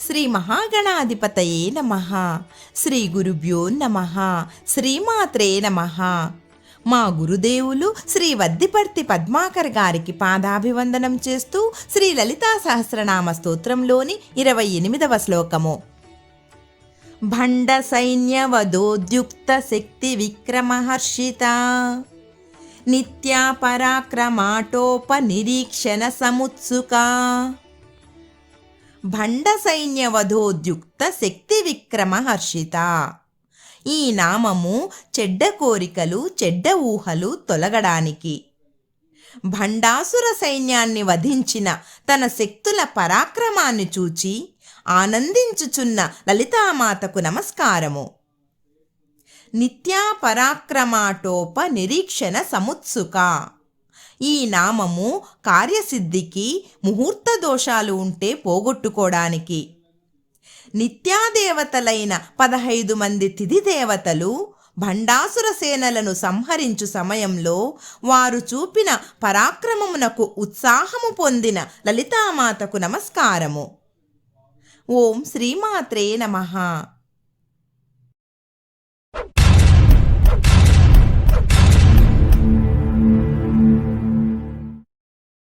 శ్రీ మహాగణాధిపతయే నమ. శ్రీ గురుభ్యో నమ. శ్రీమాత్రే నమ. మా గురుదేవులు శ్రీ వద్దిపర్తి పద్మాకర్ గారికి పాదాభివందనం చేస్తూ శ్రీ లలితా సహస్రనామ స్తోత్రంలోని ఇరవై ఎనిమిదవ శ్లోకము. భండ సైన్యవదోద్యుక్త శక్తి విక్రమహర్షిత. నిత్యా పరాక్రమాటోప నిరీక్షణ సముత్సుకా. భండ సైన్యవధోద్యుక్త శక్తి విక్రమహర్షిత ఈ నామము చెడ్డ కోరికలు చెడ్డ ఊహలు తొలగడానికి. భండాసుర సైన్యాన్ని వధించిన తన శక్తుల పరాక్రమాన్ని చూచి ఆనందించుచున్న లలితామాతకు నమస్కారము. నిత్యా పరాక్రమాటోప నిరీక్షణ సముత్సుక. ఈ నామము కార్యసిద్ధికి ముహూర్త దోషాలు ఉంటే పోగొట్టుకోవడానికి నిత్యాదేవతలైన పదహైదు మంది తిథి దేవతలు భండాసుర సేనలను సంహరించు సమయంలో వారు చూపిన పరాక్రమమునకు ఉత్సాహము పొందిన లలితామాతకు నమస్కారము. ఓం శ్రీమాత్రే నమః.